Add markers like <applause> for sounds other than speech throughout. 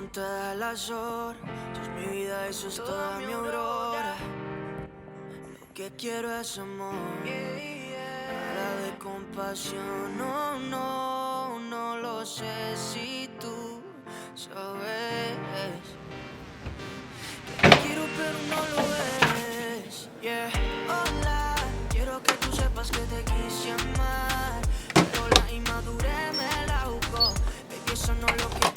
con todas las horas. Sos mi vida, eso es toda mi aurora. Lo que quiero es amor. Nada de compasión, no, no, no lo sé si tú sabes. Que te quiero pero no lo ves. Yeah. Hola, quiero que tú sepas que te quise amar. Pero la inmadurez me la jugó. Baby, eso no es lo que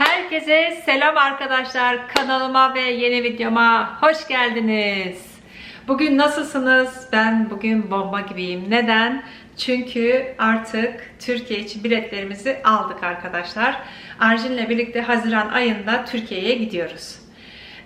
Herkese selam arkadaşlar. Kanalıma ve yeni videoma hoş geldiniz. Bugün nasılsınız? Ben bugün bomba gibiyim. Neden? Çünkü artık Türkiye için biletlerimizi aldık arkadaşlar. Arjin'le birlikte Haziran ayında Türkiye'ye gidiyoruz.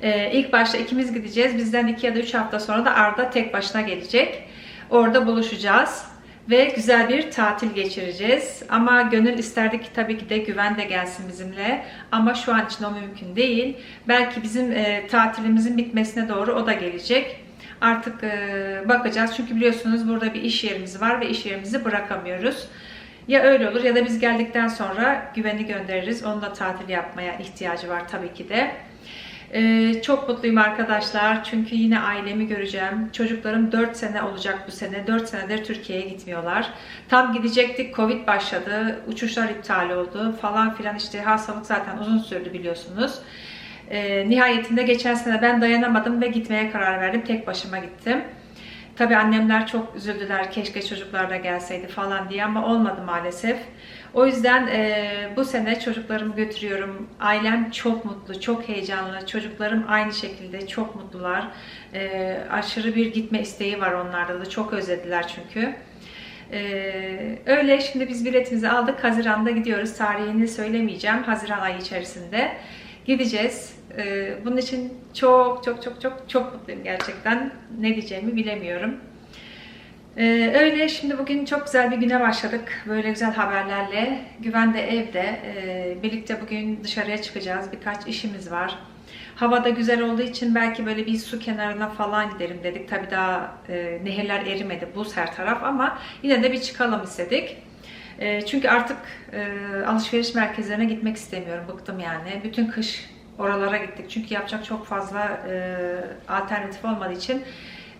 Ee, ilk başta ikimiz gideceğiz. Bizden 2 ya da 3 hafta sonra da Arda tek başına gelecek. Orada buluşacağız ve güzel bir tatil geçireceğiz. Ama gönül isterdi ki tabii ki de güven de gelsin bizimle. Ama şu an için o mümkün değil. Belki bizim e, tatilimizin bitmesine doğru o da gelecek. Artık e, bakacağız. Çünkü biliyorsunuz burada bir iş yerimiz var ve iş yerimizi bırakamıyoruz. Ya öyle olur ya da biz geldikten sonra güveni göndeririz. Onun da tatil yapmaya ihtiyacı var tabii ki de. Ee, çok mutluyum arkadaşlar çünkü yine ailemi göreceğim. Çocuklarım 4 sene olacak bu sene. 4 senedir Türkiye'ye gitmiyorlar. Tam gidecektik Covid başladı. Uçuşlar iptal oldu falan filan işte hastalık zaten uzun sürdü biliyorsunuz. Ee, nihayetinde geçen sene ben dayanamadım ve gitmeye karar verdim. Tek başıma gittim. Tabii annemler çok üzüldüler keşke çocuklar da gelseydi falan diye ama olmadı maalesef. O yüzden e, bu sene çocuklarımı götürüyorum. Ailem çok mutlu, çok heyecanlı. Çocuklarım aynı şekilde çok mutlular. E, aşırı bir gitme isteği var onlarda da. Çok özlediler çünkü. E, öyle şimdi biz biletimizi aldık. Haziran'da gidiyoruz. Tarihini söylemeyeceğim. Haziran ayı içerisinde gideceğiz. E, bunun için çok çok çok çok çok mutluyum gerçekten. Ne diyeceğimi bilemiyorum. Ee, öyle şimdi bugün çok güzel bir güne başladık. Böyle güzel haberlerle. Güven de evde. Ee, birlikte bugün dışarıya çıkacağız. Birkaç işimiz var. Hava da güzel olduğu için belki böyle bir su kenarına falan gidelim dedik. Tabii daha e, nehirler erimedi. Buz her taraf ama yine de bir çıkalım istedik. E, çünkü artık e, alışveriş merkezlerine gitmek istemiyorum. Bıktım yani. Bütün kış oralara gittik. Çünkü yapacak çok fazla e, alternatif olmadığı için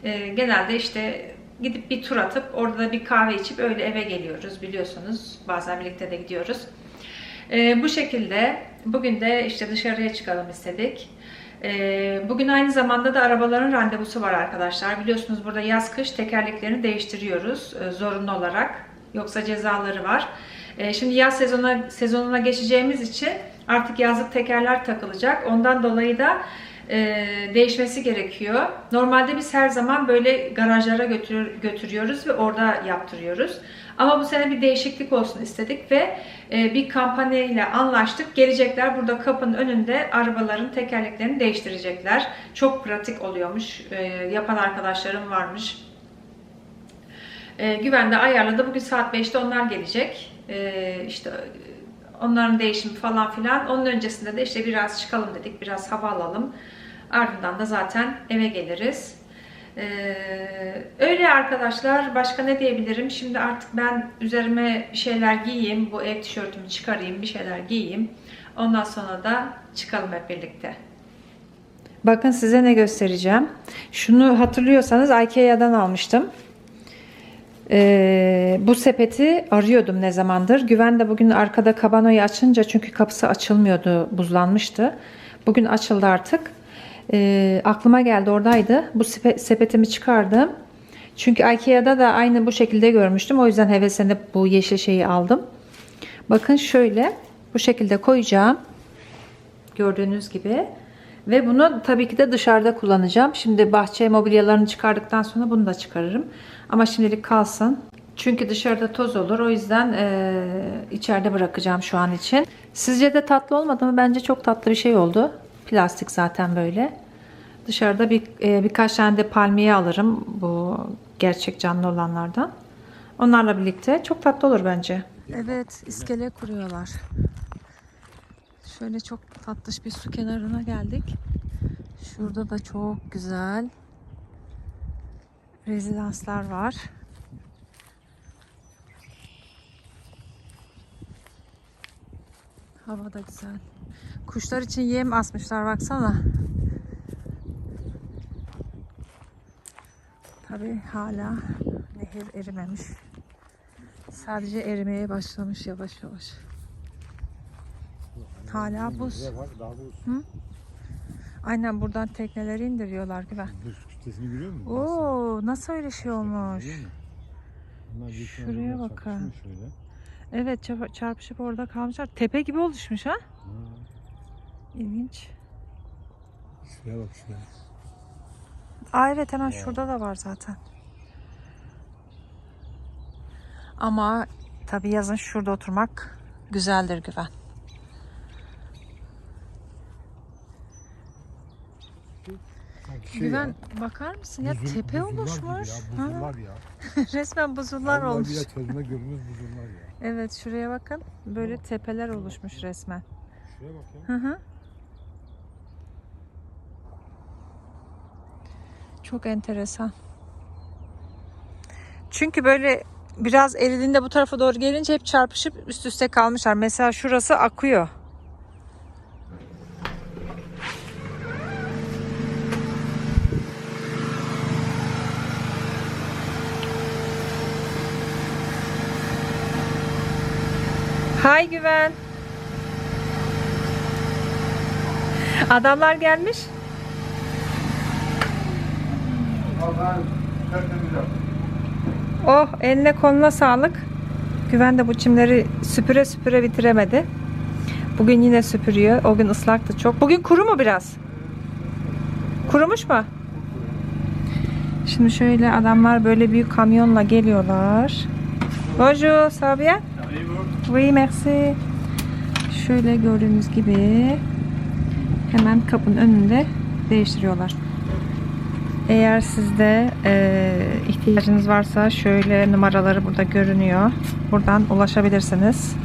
e, genelde işte gidip bir tur atıp orada da bir kahve içip öyle eve geliyoruz biliyorsunuz. Bazen birlikte de gidiyoruz. Ee, bu şekilde bugün de işte dışarıya çıkalım istedik. Ee, bugün aynı zamanda da arabaların randevusu var arkadaşlar. Biliyorsunuz burada yaz kış tekerleklerini değiştiriyoruz e, zorunlu olarak. Yoksa cezaları var. E, şimdi yaz sezonuna, sezonuna geçeceğimiz için artık yazlık tekerler takılacak. Ondan dolayı da e, değişmesi gerekiyor. Normalde biz her zaman böyle garajlara götür, götürüyoruz ve orada yaptırıyoruz. Ama bu sene bir değişiklik olsun istedik ve e, bir kampanya ile anlaştık. Gelecekler burada kapının önünde arabaların tekerleklerini değiştirecekler. Çok pratik oluyormuş. E, yapan arkadaşlarım varmış. E, güvende ayarladı. Bugün saat 5'te onlar gelecek. E, işte onların değişimi falan filan. Onun öncesinde de işte biraz çıkalım dedik. Biraz hava alalım. Ardından da zaten eve geliriz. Ee, öyle arkadaşlar. Başka ne diyebilirim? Şimdi artık ben üzerime şeyler giyeyim. Bu ev tişörtümü çıkarayım. Bir şeyler giyeyim. Ondan sonra da çıkalım hep birlikte. Bakın size ne göstereceğim. Şunu hatırlıyorsanız Ikea'dan almıştım. Ee, bu sepeti arıyordum ne zamandır. Güven de bugün arkada kabanoyu açınca çünkü kapısı açılmıyordu, buzlanmıştı. Bugün açıldı artık. Ee, aklıma geldi oradaydı. Bu sepe- sepetimi çıkardım. Çünkü Ikea'da da aynı bu şekilde görmüştüm. O yüzden heveslenip bu yeşil şeyi aldım. Bakın şöyle bu şekilde koyacağım. Gördüğünüz gibi. Ve bunu tabii ki de dışarıda kullanacağım. Şimdi bahçe mobilyalarını çıkardıktan sonra bunu da çıkarırım. Ama şimdilik kalsın. Çünkü dışarıda toz olur. O yüzden eee, içeride bırakacağım şu an için. Sizce de tatlı olmadı mı? Bence çok tatlı bir şey oldu. Plastik zaten böyle. Dışarıda bir e, birkaç tane de palmiye alırım. Bu gerçek canlı olanlardan. Onlarla birlikte çok tatlı olur bence. Evet, iskele kuruyorlar. Şöyle çok tatlış bir su kenarına geldik. Şurada da çok güzel rezidanslar var. Hava da güzel. Kuşlar için yem asmışlar baksana. Tabi hala nehir erimemiş. Sadece erimeye başlamış yavaş yavaş. Hala buz. Daha buz. Aynen buradan tekneleri indiriyorlar gibi. Buz kütlesini görüyor musun? Oo nasıl öyle şey olmuş? Şuraya bakın. Evet çarp- çarpışıp orada kalmışlar. Tepe gibi oluşmuş ha? Ha, İlginç. şuraya bak şuraya. Aa evet hemen şurada da var zaten. Ama tabii yazın şurada oturmak güzeldir güven. Şey güven bakar mısın ya buzul- tepe oluşmuş. Ya, Ha, ya. <laughs> resmen buzullar Vallahi olmuş. tozuna görünmez buzullar ya. Evet şuraya bakın. Böyle tepeler oluşmuş resmen. Şuraya bak ya. Hı hı. Çok enteresan. Çünkü böyle biraz eridiğinde bu tarafa doğru gelince hep çarpışıp üst üste kalmışlar. Mesela şurası akıyor. Hay Güven. Adamlar gelmiş. Oh eline koluna sağlık. Güven de bu çimleri süpüre süpüre bitiremedi. Bugün yine süpürüyor. O gün ıslaktı çok. Bugün kuru mu biraz? Kurumuş mu? Şimdi şöyle adamlar böyle büyük kamyonla geliyorlar. Bonjour, ça? Oui, merci. Şöyle gördüğünüz gibi hemen kapının önünde değiştiriyorlar. Eğer sizde e, ihtiyacınız varsa şöyle numaraları burada görünüyor. Buradan ulaşabilirsiniz.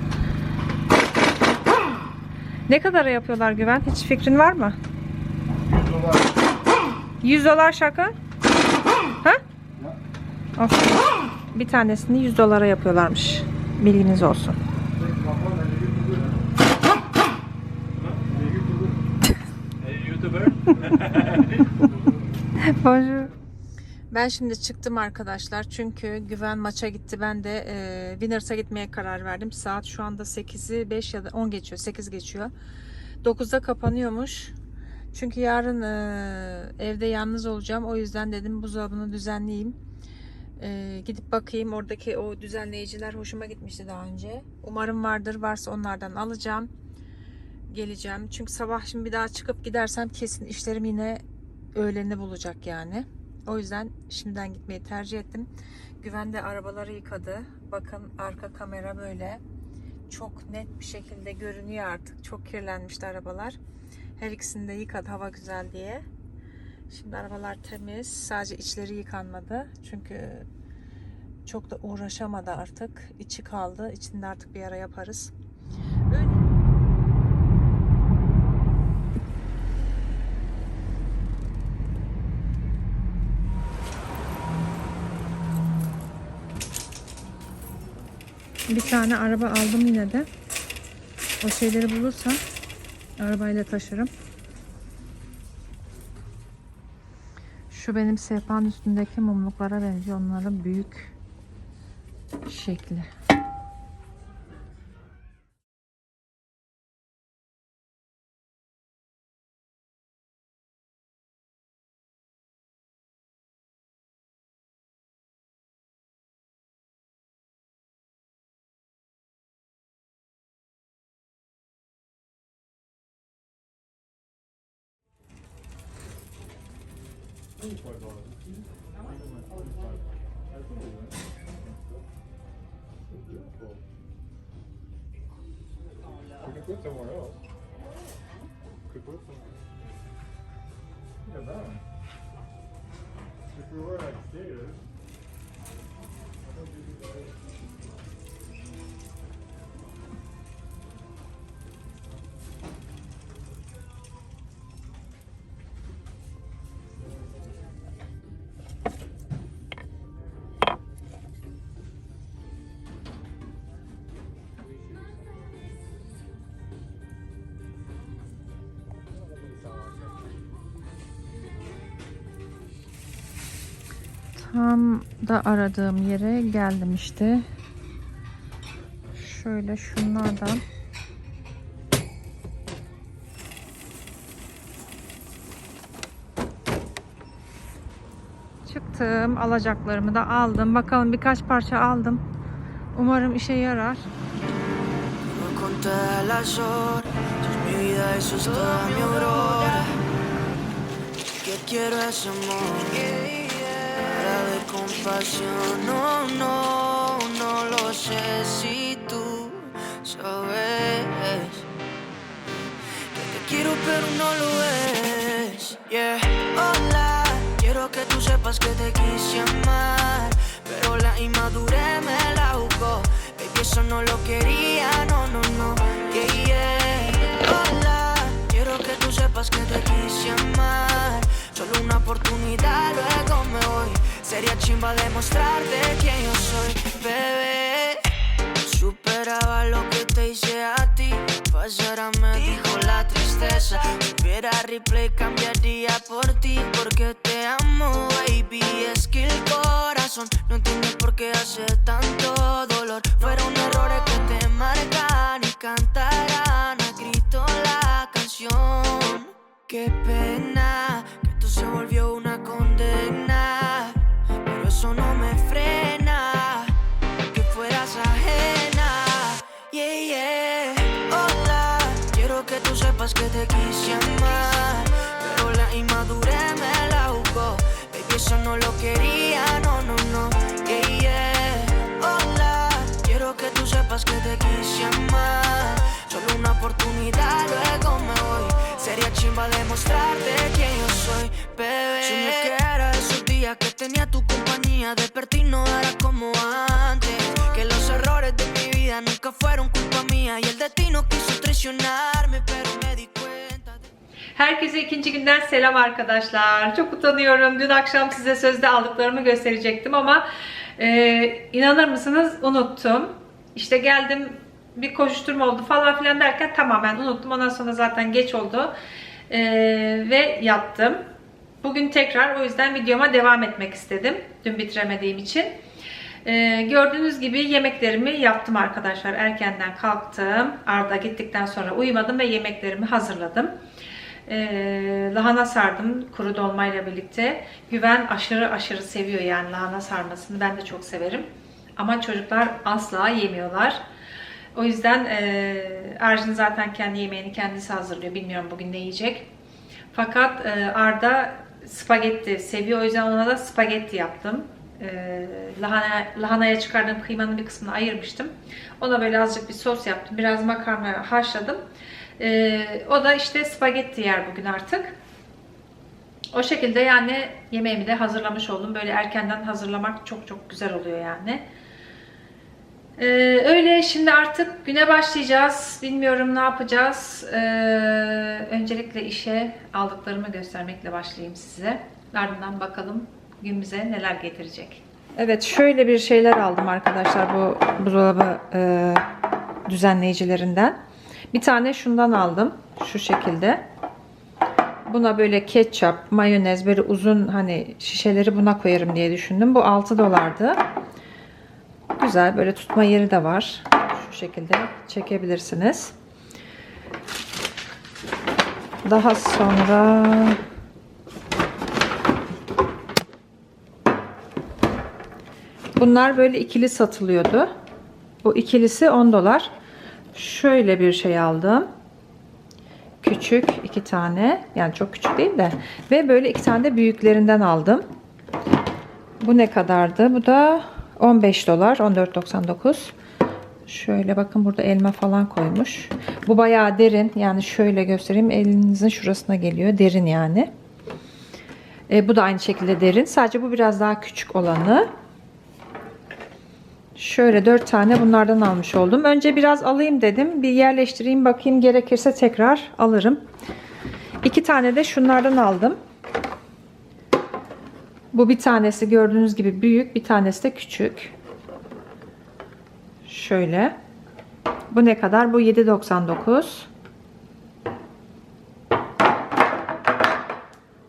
Ne kadara yapıyorlar Güven? Hiç fikrin var mı? 100 dolar şaka? Ha? Of. Bir tanesini 100 dolara yapıyorlarmış. Bilginiz olsun. <laughs> Bonjour. Ben şimdi çıktım arkadaşlar çünkü Güven maça gitti. Ben de e, Winners'a gitmeye karar verdim. Saat şu anda 8'i 5 ya da 10 geçiyor. 8 geçiyor. 9'da kapanıyormuş. Çünkü yarın e, evde yalnız olacağım. O yüzden dedim buzdolabını düzenleyeyim. E, gidip bakayım. Oradaki o düzenleyiciler hoşuma gitmişti daha önce. Umarım vardır. Varsa onlardan alacağım. Geleceğim. Çünkü sabah şimdi bir daha çıkıp gidersem kesin işlerim yine öğleni bulacak yani. O yüzden şimdiden gitmeyi tercih ettim. Güven de arabaları yıkadı. Bakın arka kamera böyle. Çok net bir şekilde görünüyor artık. Çok kirlenmişti arabalar. Her ikisini de yıkadı hava güzel diye. Şimdi arabalar temiz. Sadece içleri yıkanmadı. Çünkü çok da uğraşamadı artık. İçi kaldı. İçinde artık bir ara yaparız. Bir tane araba aldım yine de. O şeyleri bulursam arabayla taşırım. Şu benim sehpanın üstündeki mumluklara benziyor. Onların büyük şekli. We can put somewhere else. Could put some. Look at that. If we were like skaters. I don't think you Tam da aradığım yere geldim işte. Şöyle şunlardan Çıktım. Alacaklarımı da aldım. Bakalım birkaç parça aldım. Umarım işe yarar. De compasión. No, no, no lo sé si tú sabes que te quiero, pero no lo es. Yeah, hola, quiero que tú sepas que te quise amar, pero la inmadurez me la jugó. Baby, eso no lo quería, no, no, no. Yeah. Hola, quiero que tú sepas que te quise amar. Solo una oportunidad, luego me voy. Sería chimba demostrarte quién yo soy, bebé. Superaba lo que te hice a ti. Pasara me dijo la tristeza. Hubiera replay, cambiaría por ti. Porque te amo, baby. Es que el corazón no entiende por qué hace tanto dolor. Fueron errores que te marcan y cantarán a grito la canción. Qué pena que esto se volvió una condena. Eso no me frena que fueras ajena. Yeah, yeah. Hola, quiero que tú sepas que te quise amar. Pero la inmadurez me la jugó. Baby, eso no lo quería. Tenía tu compañía. Desperté y no era como antes. Que los errores de mi vida nunca fueron culpa mía. Y el destino quiso traicionarme, pero me di cuenta. de- Herkese ikinci günden selam arkadaşlar. Çok utanıyorum. Dün akşam size sözde aldıklarımı gösterecektim ama e, inanır mısınız unuttum. İşte geldim bir koşturma oldu falan filan derken tamamen unuttum. Ondan sonra zaten geç oldu E, ve yattım. Bugün tekrar o yüzden videoma devam etmek istedim. Dün bitiremediğim için. E, gördüğünüz gibi yemeklerimi yaptım arkadaşlar. Erkenden kalktım. Arda gittikten sonra uyumadım ve yemeklerimi hazırladım. Ee, lahana sardım kuru dolmayla birlikte. Güven aşırı aşırı seviyor yani lahana sarmasını. Ben de çok severim. Ama çocuklar asla yemiyorlar. O yüzden e, Arjin zaten kendi yemeğini kendisi hazırlıyor. Bilmiyorum bugün ne yiyecek. Fakat e, Arda spagetti seviyor. O yüzden ona da spagetti yaptım. E, lahana, lahanaya çıkardığım kıymanın bir kısmını ayırmıştım. Ona böyle azıcık bir sos yaptım. Biraz makarna haşladım. E, o da işte spagetti yer bugün artık. O şekilde yani yemeğimi de hazırlamış oldum. Böyle erkenden hazırlamak çok çok güzel oluyor yani. Ee, öyle şimdi artık güne başlayacağız. Bilmiyorum ne yapacağız. Ee, öncelikle işe aldıklarımı göstermekle başlayayım size. Ardından bakalım gün neler getirecek. Evet şöyle bir şeyler aldım arkadaşlar bu buzdolabı e, düzenleyicilerinden. Bir tane şundan aldım. Şu şekilde. Buna böyle ketçap, mayonez böyle uzun hani şişeleri buna koyarım diye düşündüm. Bu 6 dolardı. Güzel böyle tutma yeri de var. Şu şekilde çekebilirsiniz. Daha sonra bunlar böyle ikili satılıyordu. Bu ikilisi 10 dolar. Şöyle bir şey aldım. Küçük iki tane. Yani çok küçük değil de. Ve böyle iki tane de büyüklerinden aldım. Bu ne kadardı? Bu da 15 dolar. 14.99. Şöyle bakın burada elma falan koymuş. Bu bayağı derin. Yani şöyle göstereyim. Elinizin şurasına geliyor. Derin yani. E, bu da aynı şekilde derin. Sadece bu biraz daha küçük olanı. Şöyle 4 tane bunlardan almış oldum. Önce biraz alayım dedim. Bir yerleştireyim bakayım gerekirse tekrar alırım. 2 tane de şunlardan aldım. Bu bir tanesi gördüğünüz gibi büyük, bir tanesi de küçük. Şöyle. Bu ne kadar? Bu 7.99.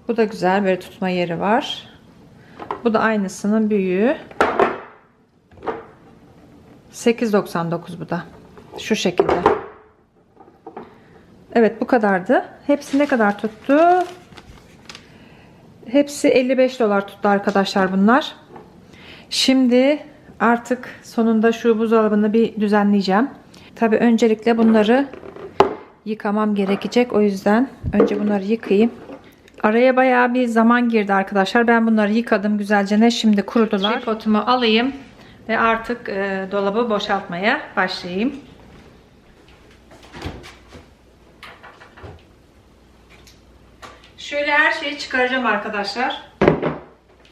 Bu da güzel. Böyle tutma yeri var. Bu da aynısının büyüğü. 8.99 bu da. Şu şekilde. Evet bu kadardı. Hepsi ne kadar tuttu? Hepsi 55 dolar tuttu arkadaşlar bunlar. Şimdi artık sonunda şu buzdolabını bir düzenleyeceğim. Tabi öncelikle bunları yıkamam gerekecek. O yüzden önce bunları yıkayayım. Araya bayağı bir zaman girdi arkadaşlar. Ben bunları yıkadım güzelce. Ne şimdi kurudular. Tripodumu alayım ve artık e, dolabı boşaltmaya başlayayım. Şöyle her şeyi çıkaracağım arkadaşlar.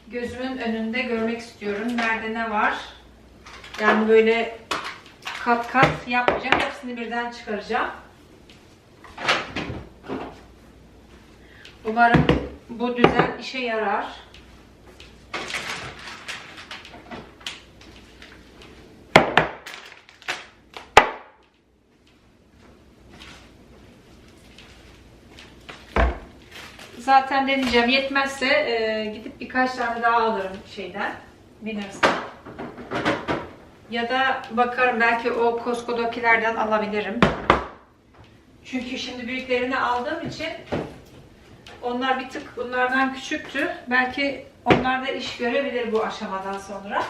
Gözümün önünde görmek istiyorum. Nerede ne var? Yani böyle kat kat yapmayacağım. Hepsini birden çıkaracağım. Umarım bu düzen işe yarar. Zaten deneyeceğim. Yetmezse e, gidip birkaç tane daha alırım şeyden. Winners'tan. Ya da bakarım belki o Costco'dakilerden alabilirim. Çünkü şimdi büyüklerini aldığım için onlar bir tık bunlardan küçüktü. Belki onlar da iş görebilir bu aşamadan sonra.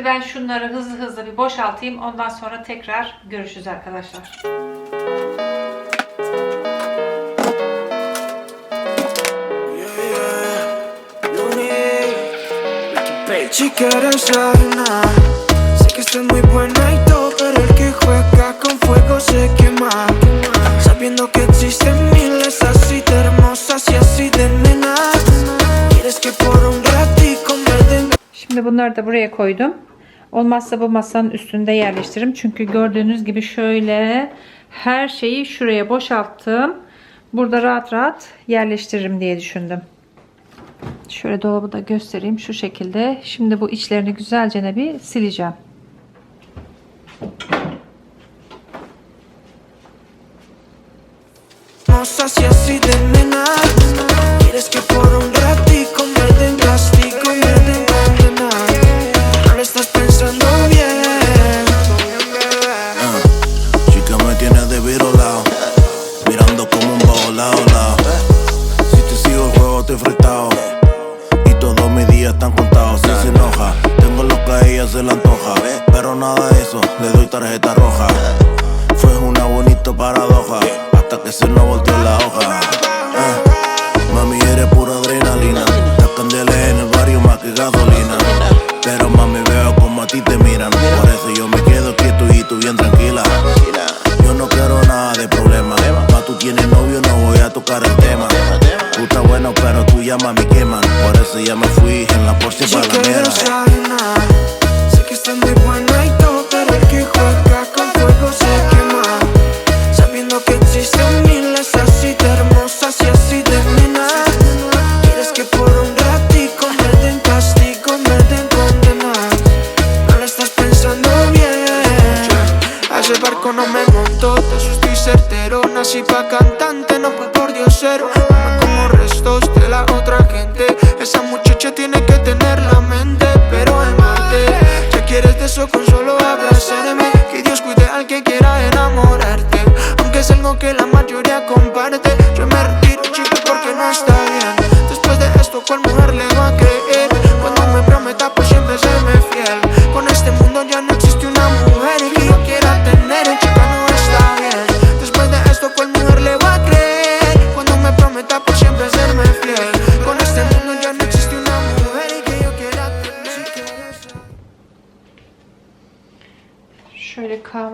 Şimdi ben şunları hızlı hızlı bir boşaltayım. Ondan sonra tekrar görüşürüz arkadaşlar. Quieres harina, sé que estás muy buena y todo, pero el que juega con fuego se quema. Sabiendo que existen miles así de hermosas y así de nenas. Quieres que por un ratico me den Şimdi bunları da buraya koydum. Olmazsa bu masanın üstünde yerleştiririm. Çünkü gördüğünüz gibi şöyle her şeyi şuraya boşalttım. Burada rahat rahat yerleştiririm diye düşündüm. Şöyle dolabı da göstereyim şu şekilde. Şimdi bu içlerini güzelce bir sileceğim. hermosas y así de nenas. Quieres que por un ratico me den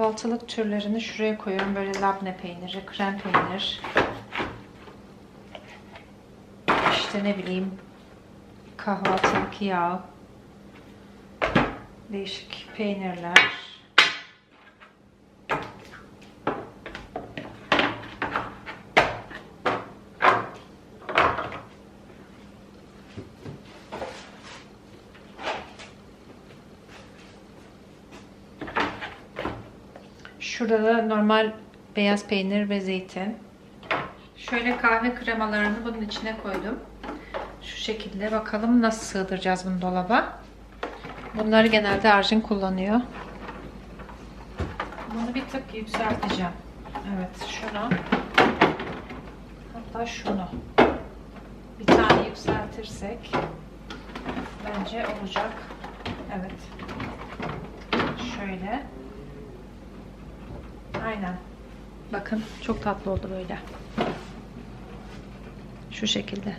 kahvaltılık türlerini şuraya koyuyorum. Böyle labne peyniri, krem peynir. İşte ne bileyim kahvaltılık yağ. Değişik peynirler. Şurada da normal beyaz peynir ve zeytin. Şöyle kahve kremalarını bunun içine koydum. Şu şekilde bakalım nasıl sığdıracağız bunu dolaba. Bunları genelde Arjin kullanıyor. Bunu bir tık yükselteceğim. Evet şunu. Hatta şunu. Bir tane yükseltirsek bence olacak. Evet. Şöyle. Aynen. Bakın çok tatlı oldu böyle. Şu şekilde.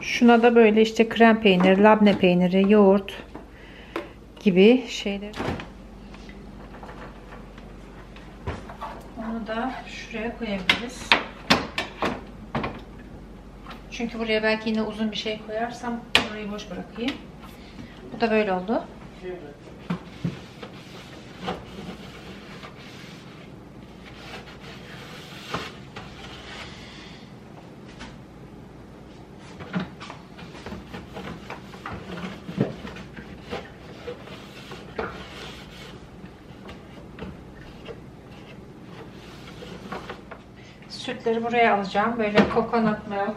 Şuna da böyle işte krem peyniri, labne peyniri, yoğurt gibi şeyler. Onu da şuraya koyabiliriz. Çünkü buraya belki yine uzun bir şey koyarsam burayı boş bırakayım. Bu da böyle oldu. Sütleri buraya alacağım. Böyle coconut milk,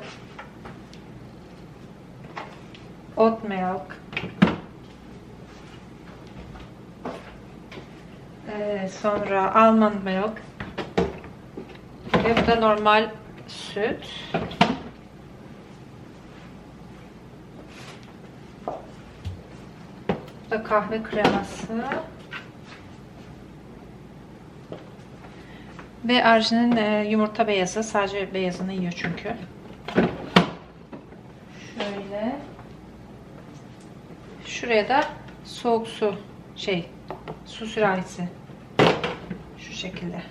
oat milk, ee, sonra almond milk ve bu da normal süt. Bu da kahve kreması. Ve Arjin'in e, yumurta beyazı. Sadece beyazını yiyor çünkü. Şöyle. Şuraya da soğuk su şey su sürahisi. Şu şekilde.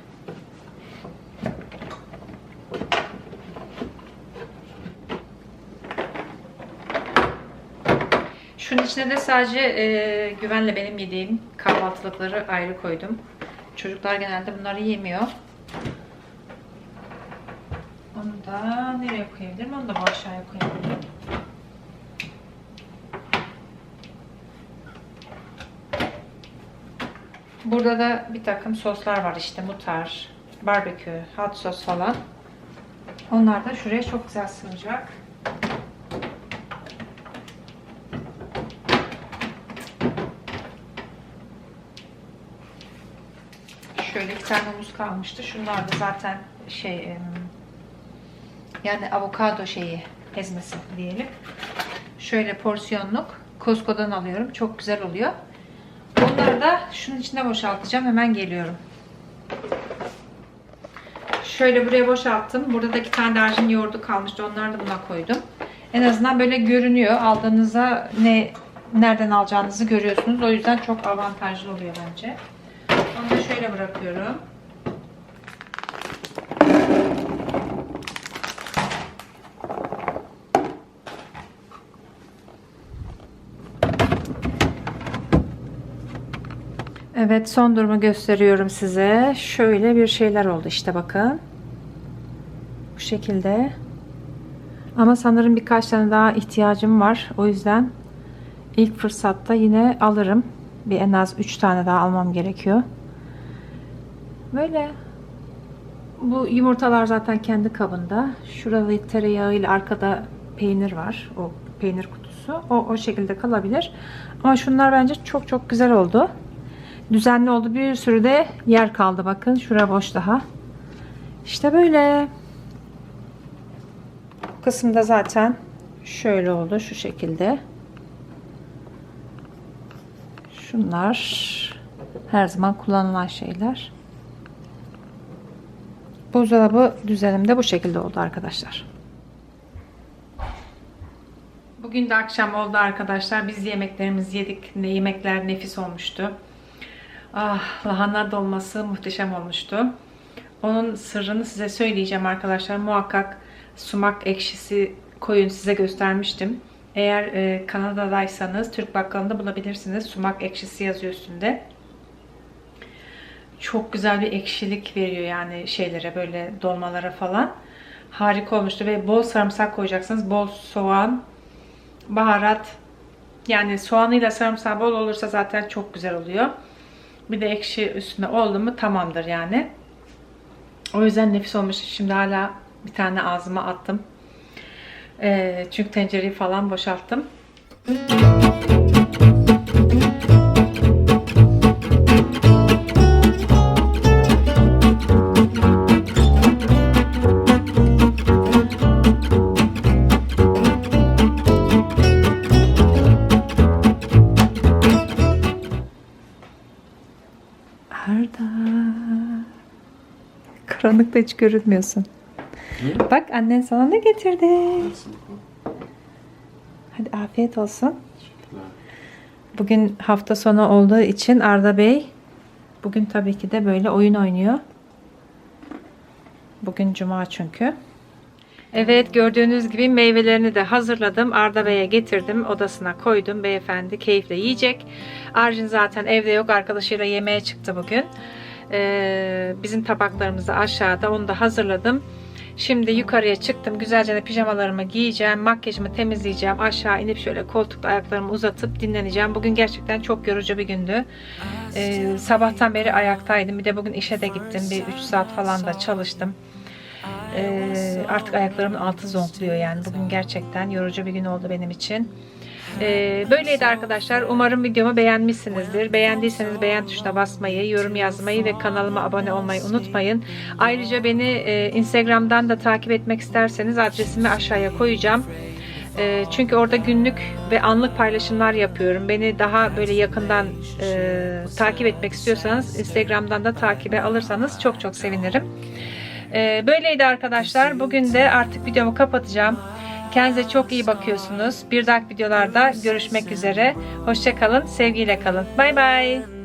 Şunun içine de sadece e, güvenle benim yediğim kahvaltılıkları ayrı koydum. Çocuklar genelde bunları yemiyor. Onu da nereye koyabilirim? Onu da bu aşağıya koyabilirim. Burada da bir takım soslar var işte mutar, barbekü, hot sos falan. Onlar da şuraya çok güzel sığacak. Şöyle iki tane muz kalmıştı. Şunlar da zaten şey yani avokado şeyi ezmesi diyelim. Şöyle porsiyonluk Costco'dan alıyorum. Çok güzel oluyor. Onları da şunun içine boşaltacağım. Hemen geliyorum. Şöyle buraya boşalttım. Burada da iki tane de arjin yoğurdu kalmıştı. Onları da buna koydum. En azından böyle görünüyor. Aldığınızda ne nereden alacağınızı görüyorsunuz. O yüzden çok avantajlı oluyor bence. Onu da şöyle bırakıyorum. Evet son durumu gösteriyorum size. Şöyle bir şeyler oldu işte bakın. Bu şekilde. Ama sanırım birkaç tane daha ihtiyacım var. O yüzden ilk fırsatta yine alırım. Bir en az 3 tane daha almam gerekiyor. Böyle. Bu yumurtalar zaten kendi kabında. Şurada tereyağı ile arkada peynir var. O peynir kutusu. O, o şekilde kalabilir. Ama şunlar bence çok çok güzel oldu. Düzenli oldu. Bir sürü de yer kaldı. Bakın şura boş daha. İşte böyle. Bu kısımda zaten şöyle oldu. Şu şekilde. Şunlar her zaman kullanılan şeyler. Buzdolabı düzenim de bu şekilde oldu arkadaşlar. Bugün de akşam oldu arkadaşlar. Biz yemeklerimizi yedik. Yemekler nefis olmuştu. Ah, lahana dolması muhteşem olmuştu. Onun sırrını size söyleyeceğim arkadaşlar. Muhakkak sumak ekşisi koyun size göstermiştim. Eğer e, Kanada'daysanız Türk bakkalında bulabilirsiniz. Sumak ekşisi yazıyor üstünde. Çok güzel bir ekşilik veriyor yani şeylere böyle dolmalara falan. Harika olmuştu ve bol sarımsak koyacaksınız. Bol soğan, baharat. Yani soğanıyla sarımsağı bol olursa zaten çok güzel oluyor. Bir de ekşi üstüne oldu mu tamamdır yani. O yüzden nefis olmuş. Şimdi hala bir tane ağzıma attım. Ee, çünkü tencereyi falan boşalttım. Arda. Karanlıkta hiç görünmüyorsun. Bak annen sana ne getirdi. Hadi afiyet olsun. Bugün hafta sonu olduğu için Arda Bey bugün tabii ki de böyle oyun oynuyor. Bugün cuma çünkü. Evet gördüğünüz gibi meyvelerini de hazırladım. Arda Bey'e getirdim. Odasına koydum. Beyefendi keyifle yiyecek. Arjin zaten evde yok. Arkadaşıyla yemeğe çıktı bugün. Ee, bizim tabaklarımız da aşağıda. Onu da hazırladım. Şimdi yukarıya çıktım. Güzelce de pijamalarımı giyeceğim. Makyajımı temizleyeceğim. Aşağı inip şöyle koltukta ayaklarımı uzatıp dinleneceğim. Bugün gerçekten çok yorucu bir gündü. Ee, sabahtan beri ayaktaydım. Bir de bugün işe de gittim. Bir 3 saat falan da çalıştım. Ee, artık ayaklarımın altı zonkluyor yani. Bugün gerçekten yorucu bir gün oldu benim için. Ee, böyleydi arkadaşlar. Umarım videomu beğenmişsinizdir. Beğendiyseniz beğen tuşuna basmayı, yorum yazmayı ve kanalıma abone olmayı unutmayın. Ayrıca beni e, Instagram'dan da takip etmek isterseniz adresimi aşağıya koyacağım. E, çünkü orada günlük ve anlık paylaşımlar yapıyorum. Beni daha böyle yakından e, takip etmek istiyorsanız Instagram'dan da takibe alırsanız çok çok sevinirim. Ee, böyleydi arkadaşlar. Bugün de artık videomu kapatacağım. Kendinize çok iyi bakıyorsunuz. Bir dahaki videolarda görüşmek üzere. Hoşçakalın. Sevgiyle kalın. Bay bay.